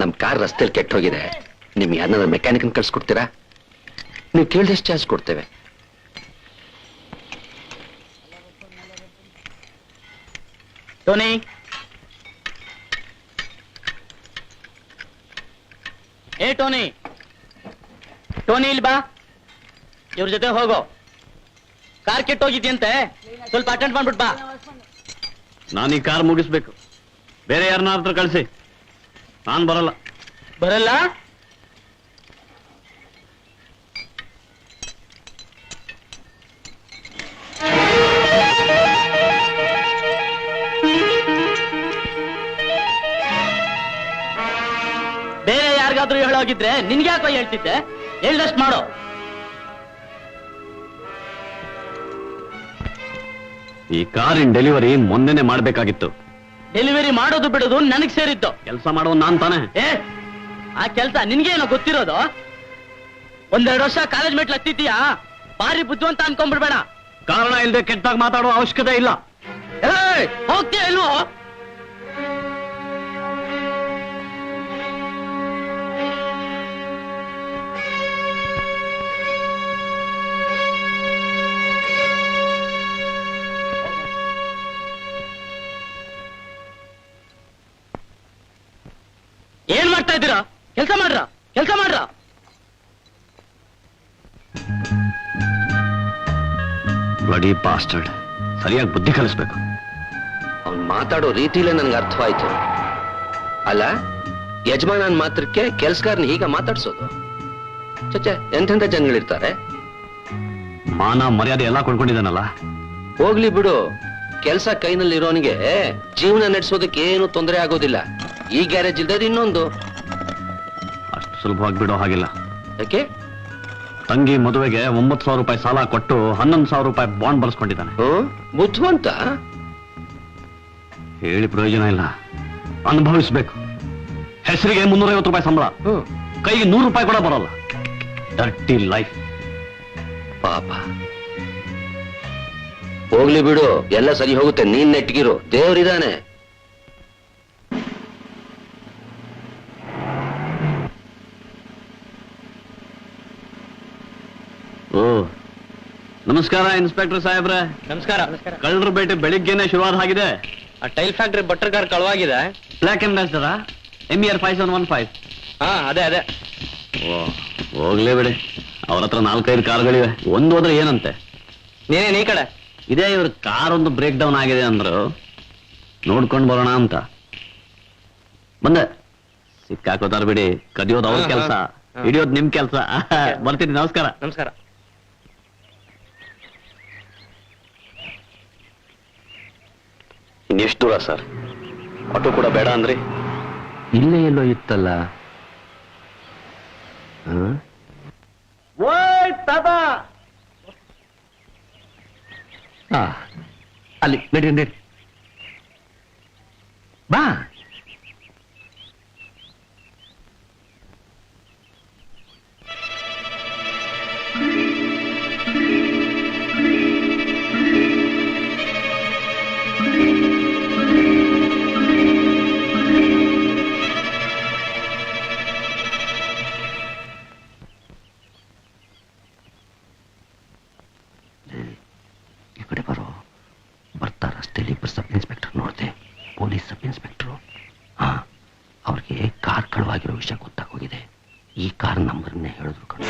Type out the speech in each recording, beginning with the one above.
ನಮ್ ಕಾರ್ ರಸ್ತೆಯಲ್ಲಿ ಕೆಟ್ಟೋಗಿದೆ. ನಿಮ್ಗೆ ಯಾರನ್ನ ಮೆಕ್ಯಾನಿಕ್ ಕಳ್ಸಿಕೊಡ್ತೀರಾ? ನೀವು ಕೇಳಿದಷ್ಟು ಚಾರ್ಜ್ ಕೊಡ್ತೇವೆ. ಟೋನಿ ಏ ಟೋನಿ ಟೋನಿ ಇಲ್ಲಿ ಬಾ. ಇವ್ರ ಜೊತೆ ಹೋಗೋ. ಕಾರ್ ಕೆಟ್ಟೋಗಿದ್ಯಂತೆ. ಸ್ವಲ್ಪ ಅಟೆಂಡ್ ಮಾಡ್ಬಿಟ್ ಬಾ. ನಾನು ಈ ಕಾರ್ ಮುಗಿಸ್ಬೇಕು. ಬೇರೆ ಯಾರನ್ನಾದ್ರೂ ಕಳಿಸಿ. ನಾನು ಬರಲ್ಲ. ಬರಲ್ಲ? ಬೇರೆ ಯಾರಿಗಾದ್ರೂ ಹೇಳೋಗಿದ್ರೆ ನಿನ್ಗೆ ಯಾಕೋ ಹೇಳ್ತಿದ್ದೆ? ಹೇಳ್ದಷ್ಟು ಮಾಡೋ. ಈ ಕಾರಿನ ಡೆಲಿವರಿ ಮೊನ್ನೆನೆ ಮಾಡ್ಬೇಕಾಗಿತ್ತು. ಡೆಲಿವರಿ ಮಾಡೋದು ಬಿಡೋದು ನನಗ್ ಸೇರಿತ್ತು. ಕೆಲಸ ಮಾಡೋದು ನಾನ್ ತಾನೆ. ಏ ಆ ಕೆಲ್ಸ ನಿನ್ಗೇನೋ ಗೊತ್ತಿರೋದು? ಒಂದೆರಡು ವರ್ಷ ಕಾಲೇಜ್ ಮೆಟ್ಲು ಹತ್ತಿದ್ದೀಯಾ ಭಾರಿ ಬುದ್ಧಿವಂತ ಅನ್ಕೊಂಡ್ಬಿಡ್ಬೇಡ. ಕಾರಣ ಇಲ್ಲದೆ ಕೆಟ್ಟಾಗಿ ಮಾತಾಡೋ ಅವಶ್ಯಕತೆ ಇಲ್ಲ. ಏ ಹೋಗ್ತೀಯ ಇಲ್ವೋ? ಮಾಡ್ತಾ ಇದ್ದೀರಾ? ಕೆಲಸ ಮಾಡ್ರ? ಕೆಲಸ ಮಾಡ್ರ? ಬಡಿ ಬಾಸ್ಟರ್ಡ್ ಸರಿಯಾಗಿ ಬುದ್ಧಿ ಕಲಿಸ್ಬೇಕು. ಅವ್ನು ಮಾತಾಡೋ ರೀತಿಲೇ ನನ್ಗೆ ಅರ್ಥವಾಯ್ತು. ಅಲ್ಲ ಯಜಮಾನನ್ ಮಾತ್ರಕ್ಕೆ ಕೆಲ್ಸಗಾರನ ಈಗ ಮಾತಾಡ್ಸೋದು? ಚಚ್ಚ ಎಂತೆಂಥ ಜನಗಳಿರ್ತಾರೆ? ಮಾನ ಮರ್ಯಾದೆ ಎಲ್ಲ ಕೊಂಡ್ಕೊಂಡಿದ್ದಾನಲ್ಲ? ಹೋಗ್ಲಿ ಬಿಡು. ಕೆಲ್ಸ ಕೈನಲ್ಲಿರೋನಿಗೆ ಜೀವನ ನಡೆಸೋದಕ್ಕೆ ಏನು ತೊಂದರೆ ಆಗೋದಿಲ್ಲ. ಈ ಗ್ಯಾರೇಜ್ ಇಲ್ದದ ಇನ್ನೊಂದು. ಸುಲಭವಾಗಿ ಬಿಡೋ ಹಾಗಿಲ್ಲ. ಯಾಕೆ? ತಂಗಿ ಮದುವೆಗೆ ಒಂಬತ್ತು ಸಾವಿರ ರೂಪಾಯಿ ಸಾಲ ಕೊಟ್ಟು ಹನ್ನೊಂದು ಸಾವಿರ ರೂಪಾಯಿ ಬಾಂಡ್ ಬರ್ಸ್ಕೊಂಡಿದ್ದಾನೆ ಬುದ್ಧಿವಂತ ಹೇಳಿ ಪ್ರಯೋಜನ ಇಲ್ಲ. ಅನುಭವಿಸ್ಬೇಕು. ಹೆಸರಿಗೆ ಮುನ್ನೂರೈವತ್ತು ರೂಪಾಯಿ ಸಂಬಳ. ಕೈಗೆ ನೂರು ರೂಪಾಯಿ ಕೂಡ ಬರಲ್ಲ. ಡರ್ಟಿ ಲೈಫ್ ಪಾಪ. ಹೋಗ್ಲಿ ಬಿಡು ಎಲ್ಲ ಸರಿ ಹೋಗುತ್ತೆ. ನೀನ್ ನೆಟ್ಗಿರು ದೇವ್ರಿದಾನೆ. ಓ. ನಮಸ್ಕಾರ ಇನ್ಸ್ಪೆಕ್ಟರ್ ಸಾಹೇಬ್ರೆ. ನಮಸ್ಕಾರ. ಕಳ್ಳರ ಬೇಟೆ ಬೆಳಿಗ್ಗೆನೆ ಶುರುವಾದ ಆಗಿದೆ ಆ ಟೈಲ್ ಫ್ಯಾಕ್ಟ್ರಿ ಬಟರ್ car ಕಳವಾಗಿದೆ black Ambassador M Y five seven one five ಹಾ ಅದೇ ಅದೇ. ಓ ಹೋಗ್ಲೇ ಬಿಡಿ. ಅವ್ರ ಹತ್ರ ನಾಲ್ಕೈದು ಕಾರ್ಗಳಿವೆ. ಒಂದು ಹೋದ್ರೆ ಏನಂತೆ? ನೀನೇನು ಈ ಕಡೆ. ಇದೇ ಇವ್ರ ಕಾರ್ ಒಂದು ಬ್ರೇಕ್ ಡೌನ್ ಆಗಿದೆ ಅಂದ್ರು. ನೋಡ್ಕೊಂಡು ಬರೋಣ ಅಂತ. ಬಂದೆ. ಸಿಕ್ಕಾಕೋತಾರ ಬಿಡಿ. ಕದಿಯೋದು ಅವ್ರ ಕೆಲಸ. ಹಿಡಿಯೋದು ನಿಮ್ ಕೆಲಸ. ಬರ್ತೀನಿ ನಮಸ್ಕಾರ. ನಮಸ್ಕಾರ. ಇನ್ನೆಷ್ಟು ದೂರ ಸರ್? ಆಟೋ ಕೂಡ ಬೇಡ ಅಂದ್ರಿ? ಇಲ್ಲೇ ಎಲ್ಲೋ ಇತ್ತಲ್ಲ. ಆ, ಅಲ್ಲಿ ನಡಿ ನಡಿ. ಬರ್ತಾ ಇಬ್ಬರು ಸಬ್ ಇನ್ಸ್ಪೆಕ್ಟರ್ ನೋಡಿದೆ, ಪೊಲೀಸ್ ಸಬ್ ಇನ್ಸ್ಪೆಕ್ಟರ್. ಹಾ, ಅವ್ರಿಗೆ ಕಾರ್ ಕಳವಾಗಿರೋ ವಿಷಯ ಗೊತ್ತಾಗೋಗಿದೆ ಈ ಕಾರ್ ನಂಬರ್ನೇ ಹೇಳಿದ್ರು ಕಣ.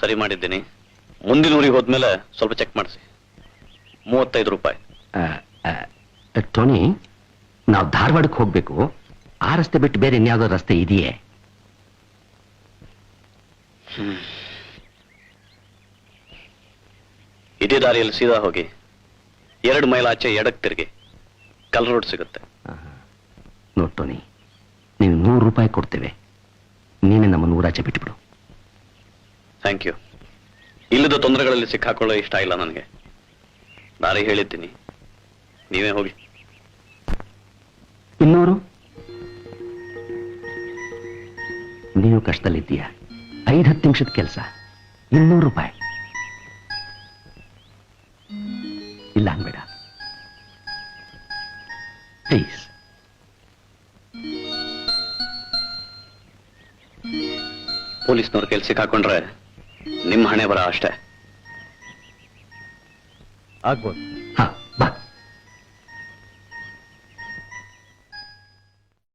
ಸರಿ ಮಾಡಿದ್ದೀನಿ. ಮುಂದಿನ ಊರಿಗೆ ಹೋದ್ಮೇಲೆ ಸ್ವಲ್ಪ ಚೆಕ್ ಮಾಡಿಸಿ. ಮೂವತ್ತೈದು ರೂಪಾಯಿ. ಆ, ಆ, ಟೋನಿ ನಾವು ಧಾರವಾಡಕ್ಕೆ ಹೋಗ್ಬೇಕು. ಆ ರಸ್ತೆ ಬಿಟ್ಟು ಬೇರೆ ಇನ್ಯಾವುದೋ ರಸ್ತೆ ಇದೆಯೇ? ಇದೇ ದಾರಿಯಲ್ಲಿ ಸೀದಾ ಹೋಗಿ ಎರಡು ಮೈಲ್ ಆಚೆ ಎಡಕ್ ತಿರುಗಿ ಕಲ್ ರೋಡ್ ಸಿಗುತ್ತೆ. ನೋಡ್ ಟೋನಿ ನೀನು ನೂರು ರೂಪಾಯಿ ಕೊಡ್ತೇವೆ. ನೀನೇ ನಮ್ಮ ನೂರಾಚೆ ಬಿಟ್ಬಿಡು. ಥ್ಯಾಂಕ್ ಯು ಇಲ್ಲದ ತೊಂದರೆಗಳಲ್ಲಿ ಸಿಕ್ಕಾಕೊಳ್ಳೋ ಇಷ್ಟ ಇಲ್ಲ ನನಗೆ. ದಾರಿ ಹೇಳಿದ್ದೀನಿ. ನೀವೇ ಹೋಗಿ. ಇನ್ನೂರು? ನೀವು ಕಷ್ಟದಲ್ಲಿದ್ದೀಯಾ? ಐದು ಹತ್ತು ನಿಮಿಷದ ಕೆಲಸ. ಇನ್ನೂರು ರೂಪಾಯಿ. ಇಲ್ಲ ಅನ್ಬೇಡ. ಪ್ಲೀಸ್ ಪೊಲೀಸ್ನವ್ರ ಕೆಲ್ಸಕ್ಕೆ ಸಿಕ್ಕಾಕೊಂಡ್ರೆ ನಿಮ್ಮ ಹಣೆ ಬರ ಅಷ್ಟೇ. ಆಗ್ಬೋದು.